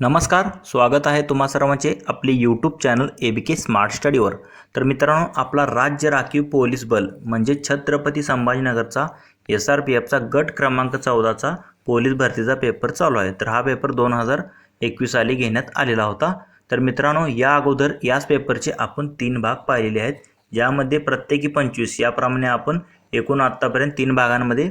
नमस्कार स्वागत आहे तुम्हा सर्वांचे आपले YouTube channel A B K smart स्टडीवर तर मित्रांनो आपला राज्य राखीव पोलीस बल म्हणजे छत्रपती संभाजीनगरचा एस आर पी एफचा गट क्रमांक चौदाचा पोलीस भरतीचा पेपर चालू आहे. तर हा पेपर दोन हजार एकवीस साली घेण्यात आलेला होता. तर मित्रांनो या अगोदर याच पेपरचे आपण तीन भाग पाहिलेले आहेत. ज्यामध्ये प्रत्येकी पंचवीस याप्रमाणे आपण एकूण आत्तापर्यंत तीन भागांमध्ये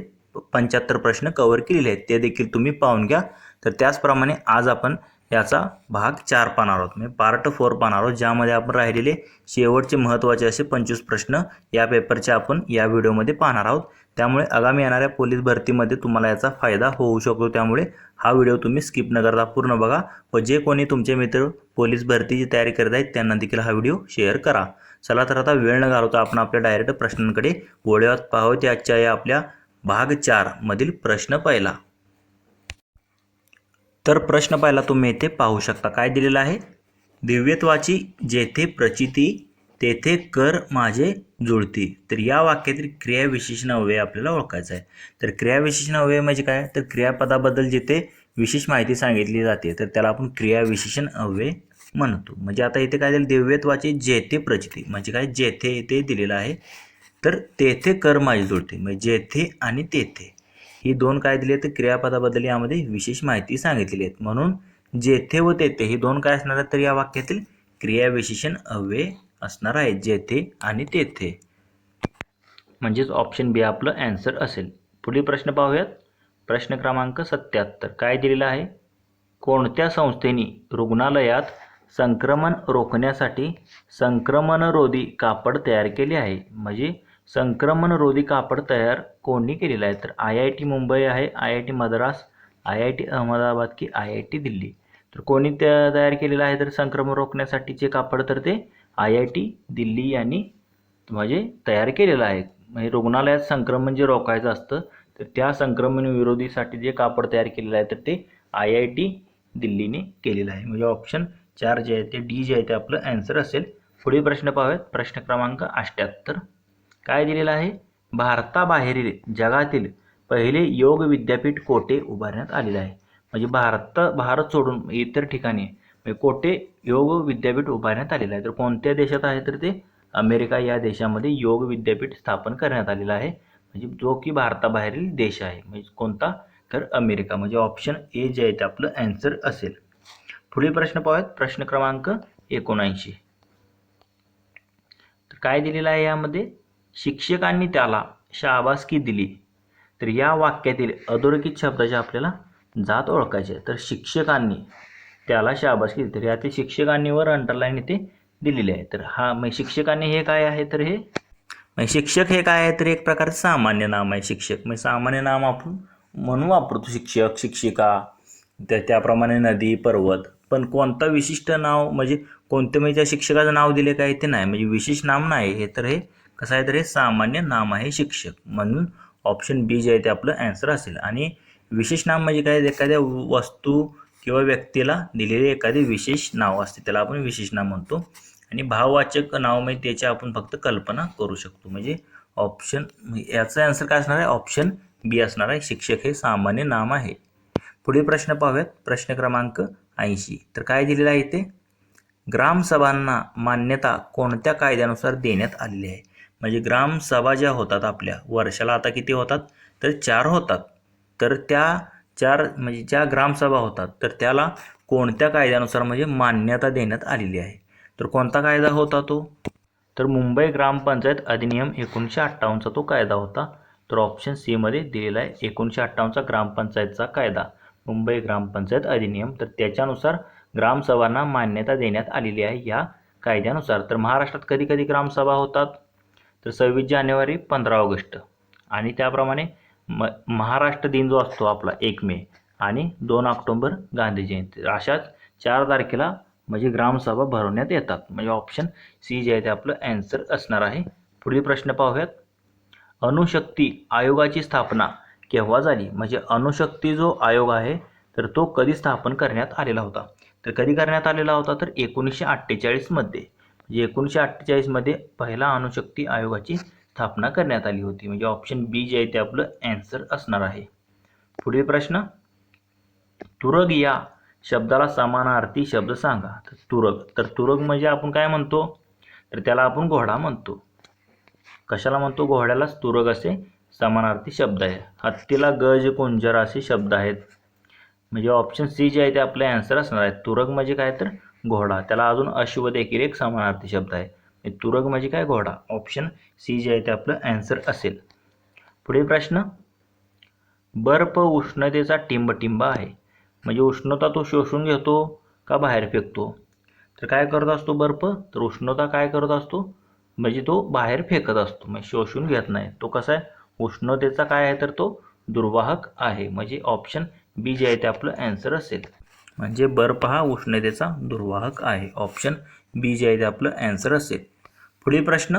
पंच्याहत्तर प्रश्न कव्हर केलेले आहेत. ते देखील तुम्ही पाहून घ्या. तर त्याचप्रमाणे आज आपण याचा भाग चार पाहणार आहोत. म्हणजे पार्ट फोर पाहणार आहोत. ज्यामध्ये आपण राहिलेले शेवटचे महत्त्वाचे असे पंचवीस प्रश्न या पेपरचे आपण या व्हिडिओमध्ये पाहणार आहोत. त्यामुळे आगामी येणाऱ्या पोलीस भरतीमध्ये तुम्हाला याचा फायदा होऊ शकतो. त्यामुळे हा व्हिडिओ तुम्ही स्किप न करता पूर्ण बघा व जे कोणी तुमचे मित्र पोलीस भरतीची तयारी करत आहेत त्यांना देखील हा व्हिडिओ शेअर करा. चला तर आता वेळ न घालवता आपण आपल्या डायरेक्ट प्रश्नांकडे वळवत पाहावं आजच्या या आपल्या भाग चारमधील प्रश्न पहिला. तर प्रश्न पाहिला तुम्ही येथे पाहू शकता. काय दिलेलं आहे? दिव्यत्वाची जेथे प्रचिती तेथे कर माझे जुळती. तर या वाक्यातील क्रियाविशेषण अव्यय आपल्याला ओळखायचं आहे. तर क्रियाविशेषण अव्यय म्हणजे काय? तर क्रियापदाबद्दल जिथे विशेष माहिती सांगितली जाते तर त्याला आपण क्रियाविशेषण अव्यय म्हणतो. म्हणजे आता इथे काय दिलं दिव्यत्वाची जेथे प्रचिती. म्हणजे काय? जेथे ते दिलेलं आहे. तर तेथे कर माझी जुळते. म्हणजे जेथे आणि तेथे. ही दोन काय दिली आहेत? क्रियापदाबद्दल यामध्ये विशेष माहिती सांगितलेली आहेत. म्हणून जेथे व तेथे ही दोन काय असणार आहेत? तर या वाक्यातील क्रियाविशेषण अव्यय असणार आहे. जेथे आणि तेथे. म्हणजेच ऑप्शन बी आपलं ॲन्सर असेल. पुढील प्रश्न पाहूयात. प्रश्न क्रमांक सत्याहत्तर. काय दिलेला आहे? कोणत्या संस्थेने रुग्णालयात संक्रमण रोखण्यासाठी संक्रमणरोधी कापड तयार केले आहे? म्हणजे संक्रमणरोधी कापड तयार कोणी केलेलं आहे? तर आय आय टी मुंबई आहे I I T Madras I I T Ahmedabad की आय आय टी दिल्ली. तर कोणी त्या तयार केलेलं आहे? तर संक्रमण रोखण्यासाठीचे कापड तर ते आय आय टी दिल्ली यांनी म्हणजे तयार केलेलं आहे. म्हणजे रुग्णालयात संक्रमण जे रोखायचं असतं तर त्या संक्रमण विरोधीसाठी जे कापड तयार केलेलं आहे तर ते आय आय टी दिल्लीने केलेलं आहे. म्हणजे ऑप्शन चार जे आहे ते डी जे आहे ते आपलं ॲन्सर असेल. पुढील प्रश्न पाहूयात. प्रश्न क्रमांक अठ्ठ्याहत्तर काय दिलेलं आहे? भारताबाहेरील जगातील पहिले योग विद्यापीठ कोटे उभारण्यात आलेले आहे. म्हणजे भारत भारत सोडून इतर ठिकाणी म्हणजे कोटे योग विद्यापीठ उभारण्यात आलेलं आहे. तर कोणत्या देशात आहे तर ते? अमेरिका या देशामध्ये योग विद्यापीठ स्थापन करण्यात आलेलं आहे. म्हणजे जो की भारताबाहेरील देश आहे. म्हणजे कोणता? तर अमेरिका. म्हणजे ऑप्शन ए जे आहे ते आपलं ॲन्सर असेल. पुढील प्रश्न पाहूयात. प्रश्न क्रमांक एकोणऐंशी. तर काय दिलेलं आहे यामध्ये? शिक्षकांनी त्याला शाबासकी दिली. तर या वाक्यातील अधोरेखित शब्दाची आपल्याला जात ओळखायची. आहे तर शिक्षकांनी त्याला शाबासकी दिली. तर यातील शिक्षकांनीवर अंडरलाईन इथे दिलेली आहे. तर हा मग शिक्षकांनी हे काय आहे? तर हे मग शिक्षक हे काय आहे? तर एक प्रकारचं सामान्य नाम आहे शिक्षक. म्हणजे सामान्य नाम आपण म्हणून वापरतो शिक्षक शिक्षिका त्या त्याप्रमाणे नदी पर्वत. पण कोणता विशिष्ट नाव म्हणजे कोणतं म्हणजे त्या शिक्षकाचं नाव दिले काय ते नाही? म्हणजे विशेष नाम नाही. हे तर हे कसं आहे तर हे सामान्य नाम आहे शिक्षक. म्हणून ऑप्शन बी जे आहे ते आपलं ॲन्सर असेल. आणि विशेष नाम म्हणजे काय? एखाद्या वस्तू किंवा व्यक्तीला दिलेले एखादे विशेष नाव असते. त्याला आपण विशेष नाम म्हणतो. आणि भाववाचक नाव म्हणजे त्याची आपण फक्त कल्पना करू शकतो. म्हणजे ऑप्शन याचं आन्सर काय असणार आहे? ऑप्शन बी असणार आहे. शिक्षक हे सामान्य नाम आहे. पुढील प्रश्न पाहूयात. प्रश्न क्रमांक ऐंशी. तर काय दिलेलं आहे ते ग्रामसभांना मान्यता कोणत्या कायद्यानुसार देण्यात आलेली आहे? म्हणजे ग्रामसभा ज्या होतात आपल्या वर्षाला आता किती होतात? तर चार होतात. तर त्या चार म्हणजे ज्या ग्रामसभा होतात तर त्याला कोणत्या कायद्यानुसार म्हणजे मान्यता देण्यात आलेली आहे? तर कोणता कायदा होता तो? तर मुंबई ग्रामपंचायत अधिनियम एकोणीसशे अठ्ठावन्नचा तो कायदा होता. तर ऑप्शन सीमध्ये दिलेला आहे एकोणीसशे अठ्ठावन्नचा ग्रामपंचायतचा कायदा. मुंबई ग्रामपंचायत अधिनियम तर त्याच्यानुसार ग्रामसभांना मान्यता देण्यात आलेली आहे या कायद्यानुसार. तर महाराष्ट्रात कधी कधी ग्रामसभा होतात? तर सव्वीस जानेवारी पंधरा ऑगस्ट. आणि त्याप्रमाणे म महाराष्ट्र दिन जो असतो आपला एक मे आणि दोन ऑक्टोंबर गांधी जयंती. अशाच चार तारखेला म्हणजे ग्रामसभा भरवण्यात येतात. म्हणजे ऑप्शन सी जे आहे ते आपलं ॲन्सर असणार आहे. पुढील प्रश्न पाहूयात. अणुशक्ती आयोगाची स्थापना केव्हा झाली? म्हणजे अणुशक्ती जो आयोग आहे तर तो कधी स्थापन करण्यात आलेला होता? तर कधी करण्यात आलेला होता? तर एकोणीसशे अठ्ठेचाळीसमध्ये एकोणीसशे अठ्ठेचाळीसमध्ये पहिला अणुशक्ती आयोगाची स्थापना करण्यात आली होती. म्हणजे ऑप्शन बी जे आहे ते आपलं ॲन्सर असणार आहे. पुढील प्रश्न तुरग या शब्दाला समानार्थी शब्द सांगा. तर तुरग तर तुरग म्हणजे आपण काय म्हणतो? तर त्याला आपण घोडा म्हणतो. कशाला म्हणतो? घोड्यालाच तुरग असे समानार्थी शब्द आहे हत्तीला गज कुंजर असे शब्द आहेत. म्हणजे ऑप्शन सी जे आहे ते आपले आन्सर असणार आहे. तुरग म्हणजे काय तर? घोडा. त्याला अजून अश्व देखील एक समानार्थी शब्द आहे. म्हणजे तुरग म्हणजे काय? घोडा. ऑप्शन सी जे आहे ते आपलं ॲन्सर असेल. पुढील प्रश्न. बर्फ उष्णतेचा टिंबटिंब आहे. म्हणजे उष्णता तो शोषून घेतो का बाहेर फेकतो? तर काय करत असतो बर्फ? तर उष्णता काय करत असतो? म्हणजे तो बाहेर फेकत असतो. म्हणजे शोषून घेत नाही. तो कसा आहे? उष्णतेचा काय आहे? तर तो दुर्वाहक आहे. म्हणजे ऑप्शन बी जे आहे ते आपलं ॲन्सर असेल. म्हणजे बर्फ हा उष्णतेचा दुर्वाहक आहे. ऑप्शन बी जे आहे ते आपलं ॲन्सर असेल. पुढील प्रश्न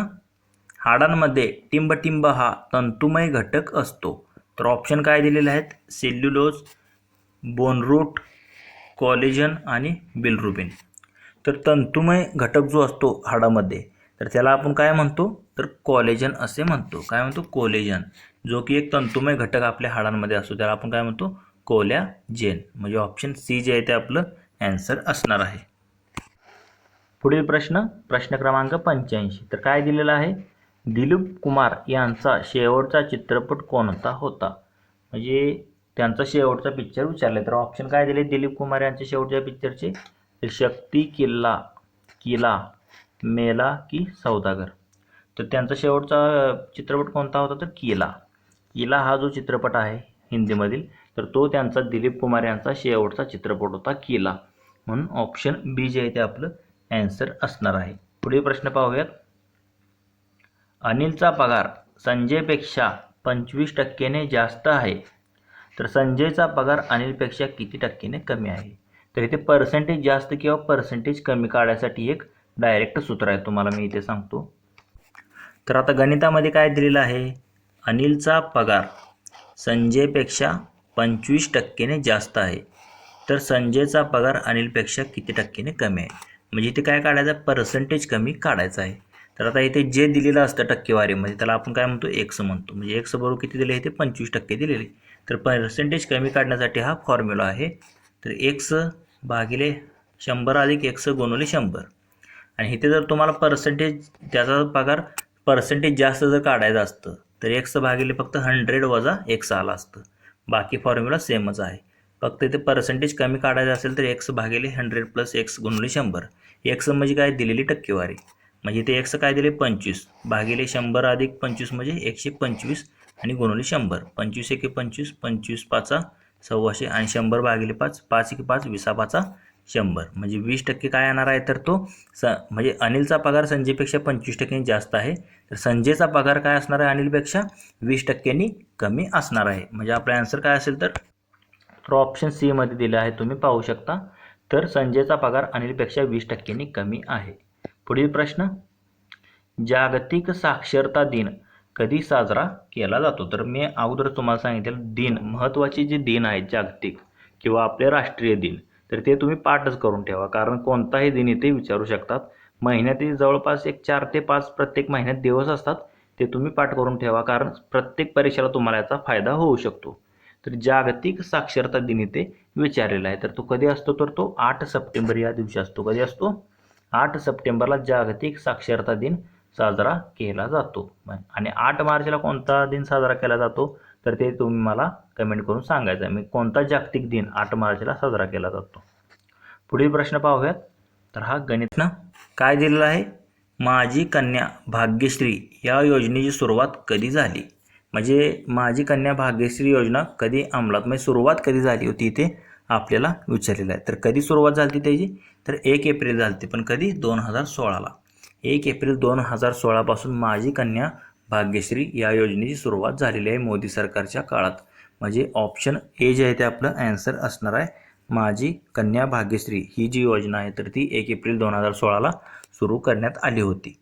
हाडांमध्ये टिंबटिंब हा तंतुमय घटक असतो. तर ऑप्शन काय दिलेले आहेत? सेल्युलोज बोनरूट कॉलेजन आणि बिलरुबिन तर तंतुमय घटक जो असतो हाडामध्ये तर त्याला आपण काय म्हणतो? तर कॉलेजन असे म्हणतो. काय म्हणतो? कोलेजन जो की एक तंतुमय घटक आपल्या हाडांमध्ये असतो त्याला आपण काय म्हणतो? कोल्याजेन म्हणजे ऑप्शन सी जे आहे ते आपलं ॲन्सर असणार आहे. पुढील प्रश्न प्रश्न क्रमांक पंच्याऐंशी. तर काय दिलेलं आहे? दिलीप कुमार यांचा शेवटचा चित्रपट कोणता होता? म्हणजे त्यांचा शेवटचा पिक्चर विचारले तर ऑप्शन काय दिले? दिलीप कुमार यांच्या शेवटच्या पिक्चरचे शक्ती किल्ला किला मेला की सौदागर. तर त्यांचा शेवटचा चित्रपट कोणता होता? तर किला. किला हा जो चित्रपट आहे हिंदीमधील तर तो त्यांचा दिलीप कुमार यांचा शेवटचा चित्रपट होता किला. म्हणून ऑप्शन बी जे आहे ते आपलं ॲन्सर असणार आहे. पुढील प्रश्न पाहूयात. अनिलचा पगार संजयपेक्षा पंचवीस टक्क्याने जास्त आहे. तर संजयचा पगार अनिलपेक्षा किती टक्क्याने कमी आहे? तर इथे पर्सेंटेज जास्त किंवा पर्सेंटेज कमी काढायसाठी एक डायरेक्ट सूत्र आहे तुम्हाला मी इथे सांगतो. तर आता गणितामध्ये काय दिलेलं आहे? अनिलचा पगार संजयपेक्षा पंचवीस टक्क्याने जास्त आहे. तर संजयचा पगार अनिलपेक्षा किती टक्क्याने कमी आहे? म्हणजे इथे काय काढायचं? पर्सेंटेज कमी काढायचं आहे. तर आता इथे जे दिलेलं असतं टक्केवारीमध्ये त्याला आपण काय म्हणतो? एक्स म्हणतो. म्हणजे एक्स बरोबर किती दिले? इथे पंचवीस टक्के दिलेले. तर पर्सेंटेज कमी काढण्यासाठी हा फॉर्म्युला आहे. तर एक्स भागिले शंभर अधिक एक्स गुणवले शंभर. आणि इथे जर तुम्हाला पर्सेंटेज त्याचा पगार पर्सेंटेज जास्त जर काढायचं असतं तर एक्स भागिले फक्त हंड्रेड वजा एक्स आला असतं. बाकी फॉर्म्युला सेमच आहे. फक्त इथे पर्सेंटेज कमी काढायचं असेल तर एक्स भागिले हंड्रेड प्लस एक्स गुणले शंभर. एक्स म्हणजे काय? दिलेली टक्केवारी. म्हणजे इथे एक्स काय दिले? पंचवीस. भागिले शंभर अधिक पंचवीस म्हणजे एकशे पंचवीस आणि गुणवले शंभर. पंचवीस एके पंचवीस पंचवीस पाचा सव्वाशे आणि शंभर भागिले पाच पाच एके पाच विसा पाचा शंभर. म्हणजे वीस टक्के काय येणार आहे तर तो स म्हणजे अनिलचा पगार संजयपेक्षा पंचवीस टक्क्यांनी जास्त आहे. तर संजयचा पगार काय असणार आहे अनिलपेक्षा वीस टक्क्यांनी कमी असणार आहे. म्हणजे आपला आन्सर काय असेल तर तर ऑप्शन सीमध्ये दिलं आहे तुम्ही पाहू शकता. तर संजयचा पगार अनिलपेक्षा वीस टक्क्यांनी कमी आहे. पुढील प्रश्न जागतिक साक्षरता दिन कधी साजरा केला जातो? तर मी अगोदर तुम्हाला सांगितलेलं दिन महत्त्वाचे जे दिन आहेत जागतिक किंवा आपले राष्ट्रीय दिन तर ते तुम्ही पाठच करून ठेवा. कारण कोणताही दिन इथे विचारू शकतात. महिन्यातील जवळपास एक चार ते पाच प्रत्येक महिन्यात दिवस असतात. ते तुम्ही पाठ करून ठेवा. कारण प्रत्येक परीक्षेला तुम्हाला याचा फायदा होऊ शकतो. तर जागतिक साक्षरता दिन इथे विचारलेला आहे. तर तो कधी असतो? तर तो आठ सप्टेंबर या दिवशी असतो. कधी असतो? आठ सप्टेंबरला जागतिक साक्षरता दिन साजरा केला जातो. आणि आठ मार्चला कोणता दिन साजरा केला जातो? तर ते तुम्ही मला कमेंट करून सांगायचं. आहे मी कोणता जागतिक दिन आठ मार्चला साजरा केला जातो? पुढील प्रश्न पाहूयात. तर हा गणितनं काय दिलेला आहे? माझी कन्या भाग्यश्री या योजनेची सुरुवात कधी झाली? म्हणजे माझी कन्या भाग्यश्री योजना कधी अंमलात म्हणजे सुरुवात कधी झाली होती ते आपल्याला विचारलेलं आहे. तर कधी सुरुवात झाली त्याची? तर एक एप्रिल झाली पण कधी? दोन हजार सोळाला. एक एप्रिल दोन हजार सोळापासून माझी कन्या भाग्यश्री या योजनेची सुरुवात झालेली आहे मोदी सरकारच्या काळात. म्हणजे ऑप्शन ए जे आहे ते आपलं ॲन्सर असणार आहे. माझी कन्या भाग्यश्री ही जी योजना आहे तर ती एक एप्रिल दोन हजार सोळाला सुरू करण्यात आली होती.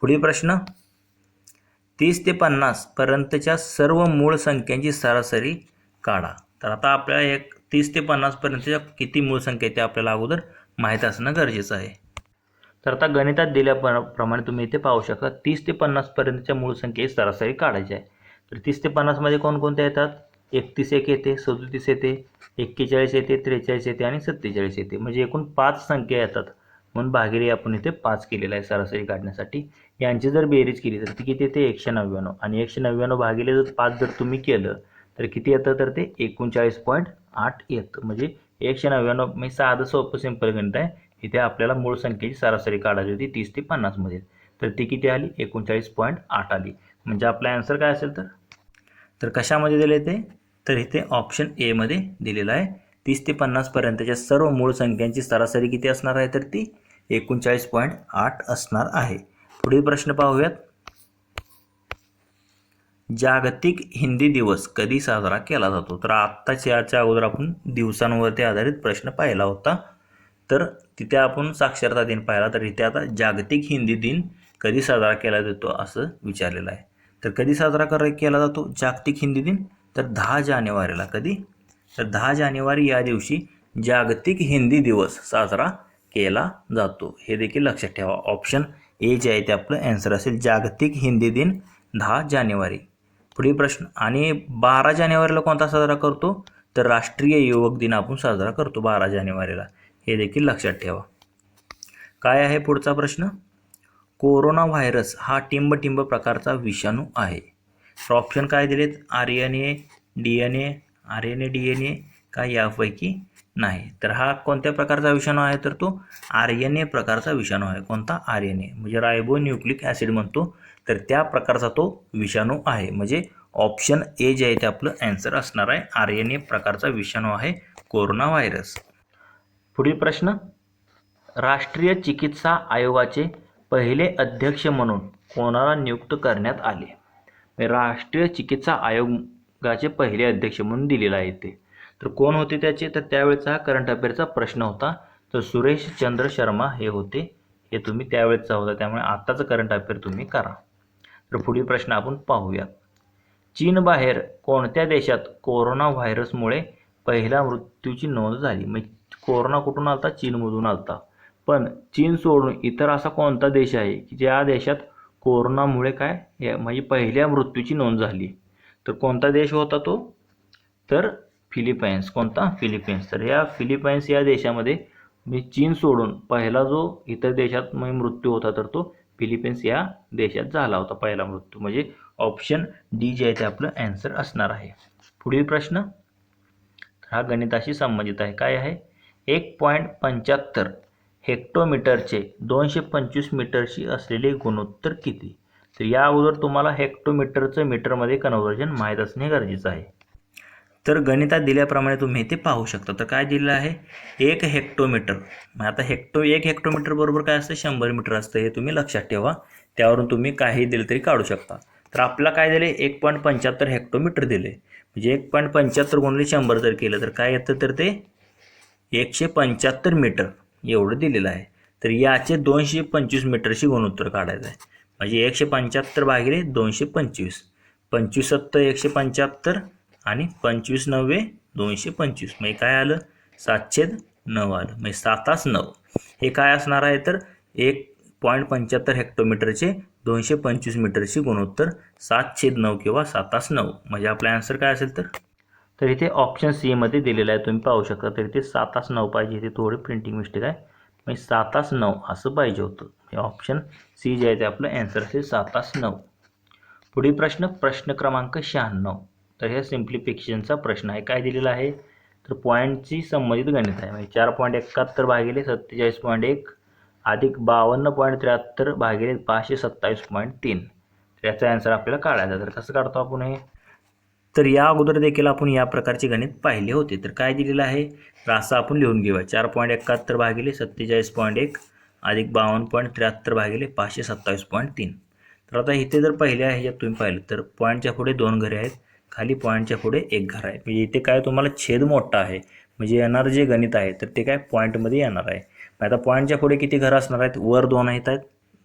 पुढील प्रश्न. तीस ते पन्नास पर्यंतच्या सर्व मूळ संख्यांची सरासरी काढा. तर आता आपल्याला एक तीस ते पन्नासपर्यंतच्या किती मूळ संख्या आहेत ते आपल्याला अगोदर माहीत असणं गरजेचं आहे. तर आता गणितात दिल्याप्रमाणे तुम्ही इथे पाहू शकता तीस ते पन्नासपर्यंतच्या मूळ संख्येची सरासरी काढायची आहे. तर तीस ते पन्नासमध्ये कोणकोणत्या येतात? एकतीस एक येते सदतीस येते एक्केचाळीस येते त्रेचाळीस येते आणि सत्तेचाळीस येते. म्हणजे एकूण पाच संख्या येतात. म्हणून भागिले आपण इथे पाच केलेला आहे सरासरी काढण्यासाठी. यांची जर बेरीज केली तर ती किती येते? एकशे नव्याण्णव. आणि एकशे नव्याण्णव भागिले जर पाच जर तुम्ही केलं तर किती येतं? तर ते एकोणचाळीस पॉईंट आठ येतं. म्हणजे एकशे नव्याण्णव म्हणजे साधं सोपं सिंपल गणित आहे. इथे आपल्याला मूळ संख्येची सरासरी काढायची होती तीस ते पन्नासमध्ये तर ती किती आली? एकोणचाळीस पॉईंट आठ आली. म्हणजे आपला आन्सर काय असेल तर? तर कशामध्ये दिले ते? तर इथे ऑप्शन एमध्ये दिलेलं आहे. तीस ते पन्नासपर्यंतच्या सर्व मूळ संख्यांची सरासरी किती असणार आहे? तर ती एकोणचाळीस पॉईंट आठ असणार आहे. पुढील प्रश्न पाहूयात. जागतिक हिंदी दिवस कधी साजरा केला जातो? तर आत्ताच्या याच्या अगोदर आपण दिवसांवरती आधारित प्रश्न पाहिला होता. तर तिथे आपण साक्षरता दिन पाहिला तर इथे आता जागतिक हिंदी दिन कधी साजरा केला जातो असं विचारलेलं आहे. तर कधी साजरा कर केला जातो? जागतिक हिंदी दिन तर दहा जानेवारीला कधी? तर दहा जानेवारी या दिवशी जागतिक हिंदी दिवस साजरा केला जातो. हे देखील लक्षात ठेवा. ऑप्शन ए जे आहे ते आपलं ॲन्सर असेल. जागतिक हिंदी दिन दहा जानेवारी. पुढील प्रश्न आणि बारा जानेवारीला कोणता साजरा करतो? तर राष्ट्रीय युवक दिन आपण साजरा करतो बारा जानेवारीला. हे देखील लक्षात ठेवा. काय आहे पुढचा प्रश्न? कोरोना व्हायरस हा टिंब प्रकारचा विषाणू आहे. तर ऑप्शन काय दिलेत? R N A D N A R N A D N A का यापैकी नाही. तर हा कोणत्या प्रकारचा विषाणू आहे? तर तो आर एन ए प्रकारचा विषाणू आहे. कोणता? आर एन ए म्हणजे रायबो न्यूक्लिक ॲसिड म्हणतो. तर त्या प्रकारचा तो विषाणू आहे. म्हणजे ऑप्शन ए जे आहे ते आपलं ॲन्सर असणार आहे. आर एन ए प्रकारचा विषाणू आहे कोरोना व्हायरस. पुढील प्रश्न. राष्ट्रीय चिकित्सा आयोगाचे पहिले अध्यक्ष म्हणून कोणाला नियुक्त करण्यात आले? म्हणजे राष्ट्रीय चिकित्सा आयोगाचे पहिले अध्यक्ष म्हणून दिलेला आहे ते. तर कोण होते त्याचे? तर त्यावेळेचा हा करंट अफेअरचा प्रश्न होता. तर सुरेश चंद्र शर्मा हे होते. हे तुम्ही त्यावेळेचा होता. त्यामुळे आत्ताचं करंट अफेअर तुम्ही करा. तर पुढील प्रश्न आपण पाहूयात. चीनबाहेर कोणत्या देशात कोरोना व्हायरसमुळे पहिल्या मृत्यूची नोंद झाली? म्हणजे कोरोना कुठून आलता? चीनमधून आलता. पण चीन सोडून इतर असा कोणता देश आहे की ज्या देशात कोरोनामुळे काय या- म्हणजे पहिल्या मृत्यूची नोंद झाली? तर कोणता देश होता तो? तर फिलिपाईन्स. कोणता? फिलिपाईन्स. तर या फिलिपाईन्स या देशामध्ये मी चीन सोडून पहिला जो इतर देशात म्हणजे मृत्यू होता तर तो फिलिपाईन्स या देशात झाला होता पहिला मृत्यू. म्हणजे ऑप्शन डी जे आहे ते आपलं ॲन्सर असणार आहे. पुढील प्रश्न. हा गणिताशी संबंधित आहे. काय आहे? एक पॉईंट पंच्याहत्तर हेक्टोमीटरचे दोनशे पंचवीस मीटरशी असलेले गुणोत्तर किती? तर या अगोदर तुम्हाला हेक्टोमीटरचं मीटरमध्ये कन्व्हर्जन माहीत असणे गरजेचं आहे. तर गणितात दिल्याप्रमाणे तुम्ही ते पाहू शकता. तर काय दिलं आहे? एक हेक्टोमीटर. मग आता हेक्टो एक हेक्टोमीटर बरोबर काय असतं? शंभर मीटर असतं. हे तुम्ही लक्षात ठेवा. त्यावरून तुम्ही काही दिलं तरी काढू शकता. तर आपला काय दिले? एक पॉईंट पंच्याहत्तर हेक्टोमीटर दिले. म्हणजे एक पॉईंट पंच्याहत्तर गुणले शंभर जर केलं तर काय येतं तर ते? एकशे पंच्याहत्तर मीटर एवढं दिलेलं आहे. तर याचे दोनशे पंचवीस मीटरशी गुणोत्तर काढायचं आहे. म्हणजे एकशे पंच्याहत्तर भागिले दोनशे पंचवीस. पंचवीस सत्तर एकशे पंच्याहत्तर आणि पंचवीस नव्वे दोनशे पंचवीस. म्हणजे काय आलं? सातशे नऊ आलं. म्हणजे सातास नऊ. हे काय असणार आहे? तर एक पॉईंट पंच्याहत्तर हेक्टोमीटरचे दोनशे पंचवीस मीटरचे गुणोत्तर सात छेद नऊ किंवा सातास नऊ. म्हणजे आपला आन्सर काय असेल तर? तर इथे ऑप्शन सीमध्ये दिलेलं आहे. तुम्ही पाहू शकता तर इथे सातास नऊ पाहिजे. इथे थोडी प्रिंटिंग मिस्टेक आहे. म्हणजे सातास नऊ असं पाहिजे होतं. हे ऑप्शन सी जे आहे ते आपलं ॲन्सर असेल सातास नऊ. पुढील प्रश्न प्रश्न क्रमांक शहाण्णव. तर हे सिम्प्लिफिकेशनचा प्रश्न आहे. काय दिलेला आहे? तर पॉईंटची संबंधित गणित आहे. म्हणजे चार पॉईंट एकाहत्तर भागिले सत्तेचाळीस पॉईंट एक अधिक बावन्न पॉईंट त्र्याहत्तर भागिले पाचशे सत्तावीस पॉईंट तीन. तर याचा ॲन्सर आपल्याला काढायचा तर कसं काढतो आपण हे? तर या अगोदर देखील आपण या प्रकारचे गणित पाहिले होते. तर काय दिलेलं आहे? तर असं आपण लिहून घेऊया. चार पॉईंट एकाहत्तर भागिले सत्तेचाळीस पॉईंट एक अधिक बावन्न पॉईंट त्र्याहत्तर भागिले पाचशे सत्तावीस पॉईंट तीन. तर आता इथे जर पहिले आहे ह्याच्यात तुम्ही पाहिलं तर पॉईंटच्या पुढे दोन घरे आहेत. खाली पॉईंटच्या पुढे एक घर आहे. म्हणजे इथे काय तुम्हाला छेद मोठा आहे. म्हणजे येणार जे गणित आहे तर ते काय पॉईंटमध्ये येणार आहे. मग आता पॉईंटच्या पुढे किती घरं असणार आहेत? वर दोन आहेत आहेत.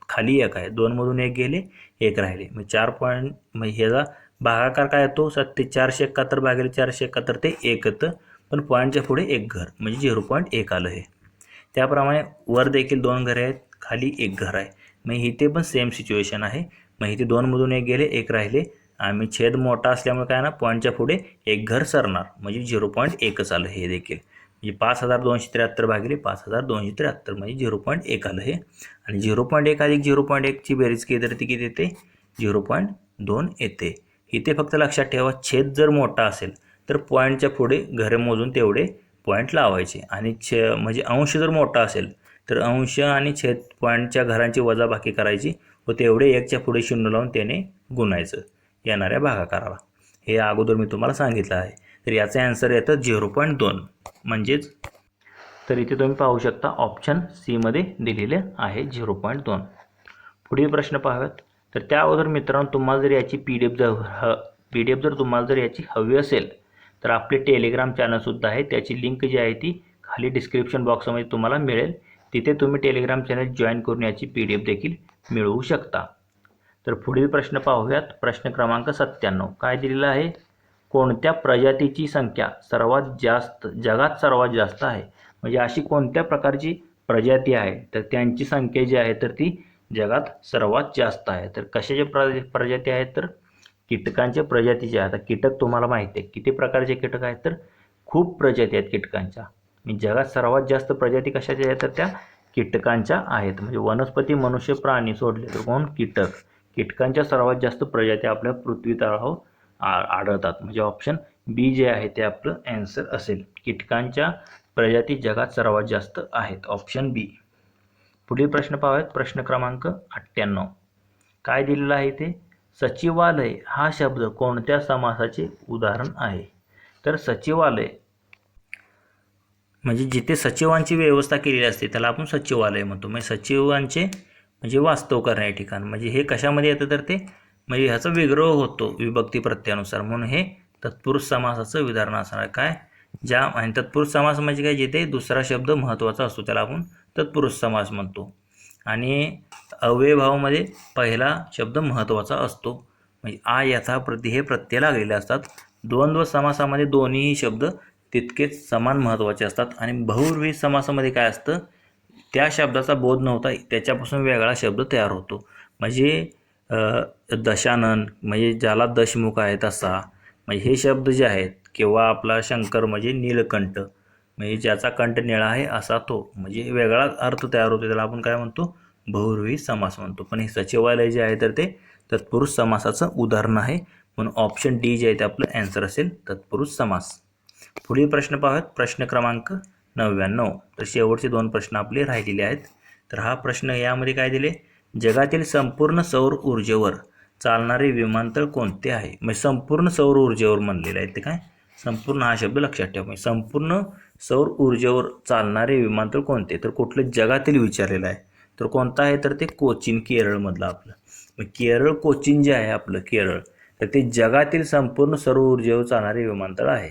खाली एक आहे. दोनमधून एक गेले एक राहिले. मग चार पॉईंट मग ह्याचा भागाकार काय येतो? सत्ते चारशे एकाहत्तर भागिले चारशे एकाहत्तर ते एक येतं पण पॉईंटच्या पुढे एक घर म्हणजे झिरो पॉईंट एक आलं हे. त्याप्रमाणे वर देखील दोन घरे आहेत खाली एक घर आहे. मग इथे पण सेम सिच्युएशन आहे. मग इथे दोनमधून एक गेले एक राहिले. आम्ही छेद मोठा असल्यामुळे काय ना पॉईंटच्या पुढे एक घर सरणार म्हणजे झिरो पॉईंट एकच आलं हे देखील. म्हणजे पाच हजार दोनशे त्र्याहत्तर भागिले पाच हजार दोनशे त्र्याहत्तर म्हणजे झिरो पॉईंट एक आलं हे. आणि झिरो पॉईंट एक अधिक झिरो पॉईंट एकची बेरीज केली तर ती किती येते? झिरो पॉईंट दोन येते. इथे फक्त लक्षात ठेवा छेद जर मोठा असेल तर पॉईंटच्या पुढे घरे मोजून तेवढे पॉईंट लावायचे. आणि छे म्हणजे अंश जर मोठा असेल तर अंश आणि छेद पॉईंटच्या घरांची वजाबाकी करायची व तेवढे एकच्या पुढे शून्य लावून त्याने गुणायचं. येणाऱ्या भागाकाराला. हे अगोदर मी तुम्हाला सांगितलं आहे. तर याचं ॲन्सर येतं झिरो पॉईंट दोन. म्हणजेच तर इथे तुम्ही पाहू शकता ऑप्शन सीमध्ये दिलेले आहे झिरो पॉईंट दोन. पुढील प्रश्न पाहूयात तर त्या अगोदर मित्रांनो तुम्हाला जर याची पी डी एफ जर ह पी डी एफ जर तुम्हाला जर याची हवी असेल तर आपले टेलिग्राम चॅनलसुद्धा आहे. त्याची लिंक जी आहे ती खाली डिस्क्रिप्शन बॉक्समध्ये तुम्हाला मिळेल. तिथे तुम्ही टेलिग्राम चॅनल जॉईन करून याची पी डी एफ देखील मिळवू शकता. तर पुढील प्रश्न पाहूयात. प्रश्न क्रमांक सत्त्याण्णव. काय दिलेलं आहे? कोणत्या प्रजातीची संख्या सर्वात जास्त जगात सर्वात जास्त आहे? म्हणजे अशी कोणत्या प्रकारची प्रजाती आहे? तर त्यांची संख्या जी आहे तर ती जगात सर्वात जास्त आहे. तर कशाच्या प्र प्रजाती आहेत? तर कीटकांच्या प्रजातीचे आहेत. आता कीटक तुम्हाला माहिती आहे. किती प्रकारचे कीटक आहेत? तर खूप प्रजाती आहेत कीटकांच्या. म्हणजे जगात सर्वात जास्त प्रजाती कशाच्या आहेत? तर त्या कीटकांच्या आहेत. म्हणजे वनस्पती मनुष्य प्राणी सोडले तर कोण? कीटक. कीटकांच्या सर्वात जास्त प्रजाती आपल्या पृथ्वीतळावर आ- आढळतात. म्हणजे ऑप्शन बी जे आहे ते आपलं ॲन्सर असेल. कीटकांच्या प्रजाती जगात सर्वात जास्त आहेत. ऑप्शन बी पुढील प्रश्न पाहूयात. प्रश्न क्रमांक अठ्ठ्याण्णव. काय दिलेलं आहे ते सचिवालय हा शब्द कोणत्या समासाचे उदाहरण आहे? तर सचिवालय म्हणजे जिथे सचिवांची व्यवस्था केलेली असते त्याला आपण सचिवालय म्हणतो. म्हणजे सचिवांचे म्हणजे वास्तव करण्याचे ठिकाण. म्हणजे हे कशामध्ये येतं तर ते? म्हणजे ह्याचा विग्रह होतो विभक्ती प्रत्यानुसार म्हणून हे तत्पुरुष समासाचं उदाहरण असणार काय? ज्या आणि तत्पुरुष समास म्हणजे काय? जिथे दुसरा शब्द महत्त्वाचा असतो त्याला आपण तत्पुरुष समास म्हणतो. आणि अव्ययभावामध्ये पहिला शब्द महत्त्वाचा असतो. म्हणजे आ यथा प्रति हे प्रत्यय लागलेले असतात. द्वंद्व समासामध्ये दोन्ही शब्द तितकेच समान महत्त्वाचे असतात. आणि बहुर्वी समासामध्ये काय असतं? त्या शब्दाचा बोध नव्हता. त्याच्यापासून वेगळा शब्द तयार होतो. म्हणजे दशानन म्हणजे ज्याला दशमुख आहे तसा. म्हणजे हे शब्द जे आहेत किंवा आपला शंकर म्हणजे नीलकंठ म्हणजे ज्याचा कंठ निळा आहे असा तो म्हणजे वेगळा अर्थ तयार होतो त्याला आपण काय म्हणतो? बहुरूही समास म्हणतो. पण हे सचिवालय जे आहे तर ते तत्पुरुष समासाचं उदाहरण आहे. म्हणून ऑप्शन डी जे आहे ते आपलं ॲन्सर असेल तत्पुरुष समास. पुढील प्रश्न पाहूयात. प्रश्न क्रमांक नव्याण्णव. तर शेवटचे दोन प्रश्न आपले राहिलेले आहेत. तर हा प्रश्न यामध्ये काय दिले? जगातील संपूर्ण सौर ऊर्जेवर चालणारे विमानतळ कोणते आहे? म्हणजे संपूर्ण सौर ऊर्जेवर म्हणलेलं आहे ते काय? संपूर्ण हा शब्द लक्षात ठेवा. म्हणजे संपूर्ण सौर ऊर्जेवर चालणारे विमानतळ कोणते? तर कुठलं जगातील विचारलेलं आहे. तर कोणता आहे? तर ते कोचीन केरळमधलं आपलं. मग केरळ कोचीन जे आहे आपलं केरळ तर ते जगातील संपूर्ण सौर ऊर्जेवर चालणारे विमानतळ आहे.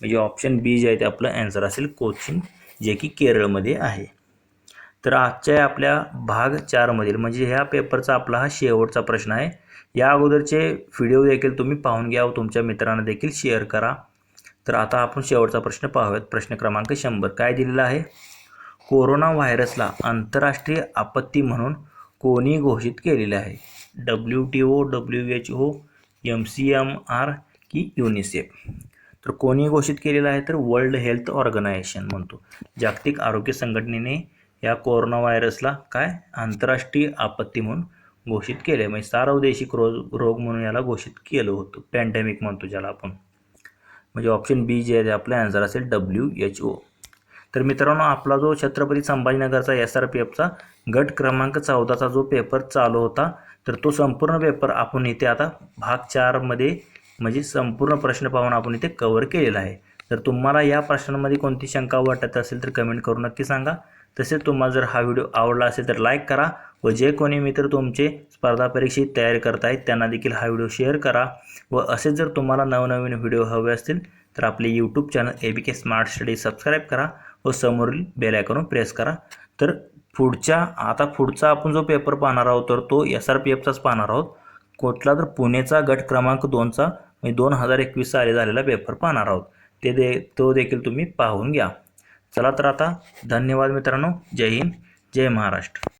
म्हणजे ऑप्शन बी जे आहे ते आपलं ॲन्सर असेल कोचीन जे की केरळमध्ये आहे. तर आजच्या आपल्या भाग चारमधील म्हणजे ह्या पेपरचा आपला हा शेवटचा प्रश्न आहे. या अगोदरचे व्हिडिओ देखील तुम्ही पाहून घ्या व तुमच्या मित्रांना देखील शेअर करा. तर आता आपण शेवटचा प्रश्न पाहूयात. प्रश्न क्रमांक शंभर. काय दिलेला आहे? कोरोना व्हायरसला आंतरराष्ट्रीय आपत्ती म्हणून कोणी घोषित केलेले आहे? W T O W H O M C M R की युनिसेफ तर कोणी घोषित केलेलं आहे? तर वर्ल्ड हेल्थ ऑर्गनायझेशन म्हणतो. जागतिक आरोग्य संघटनेने या कोरोना व्हायरसला काय? आंतरराष्ट्रीय आपत्ती म्हणून घोषित केले. म्हणजे सार्वदेशिक रोग रोग म्हणून याला घोषित केलं होतं. पॅन्डेमिक म्हणतो ज्याला आपण. म्हणजे ऑप्शन बी जे आहे ते आपलं आन्सर असेल डब्ल्यू एच ओ तर मित्रांनो आपला जो छत्रपती संभाजीनगरचा एस आर पी एफचा गट क्रमांक चौदाचा जो पेपर चालू होता तर तो संपूर्ण पेपर आपण इथे आता भाग चारमध्ये म्हणजे संपूर्ण प्रश्न पाहून आपण इथे कवर केलेला आहे. जर तुम्हाला या प्रश्नांमध्ये कोणती शंका वाटत असेल तर कमेंट करून नक्की सांगा. तसेच तुम्हाला जर हा व्हिडिओ आवडला असेल तर लाईक करा व जे कोणी मित्र तुमचे स्पर्धा परीक्षेत तयारी करत आहेत त्यांना देखील हा व्हिडिओ शेअर करा व असे जर तुम्हाला नवनवीन व्हिडिओ हवे असतील तर आपले YouTube channel A B K smart study subscribe करा व समोरील बेल आयकॉन प्रेस करा. तर पुढच्या आता पुढचा आपण जो पेपर पाहणार आहोत तर तो एस आर पी एफचाच पाहणार आहोत. कुठला तर पुणेचा गट क्रमांक दोनचा म्हणजे दोन हजार एकवीस साली झालेला पेपर पाहणार आहोत. ते दे तो देखील तुम्ही पाहून घ्या. चला तर आता धन्यवाद मित्रांनो. जय हिंद. जय महाराष्ट्र.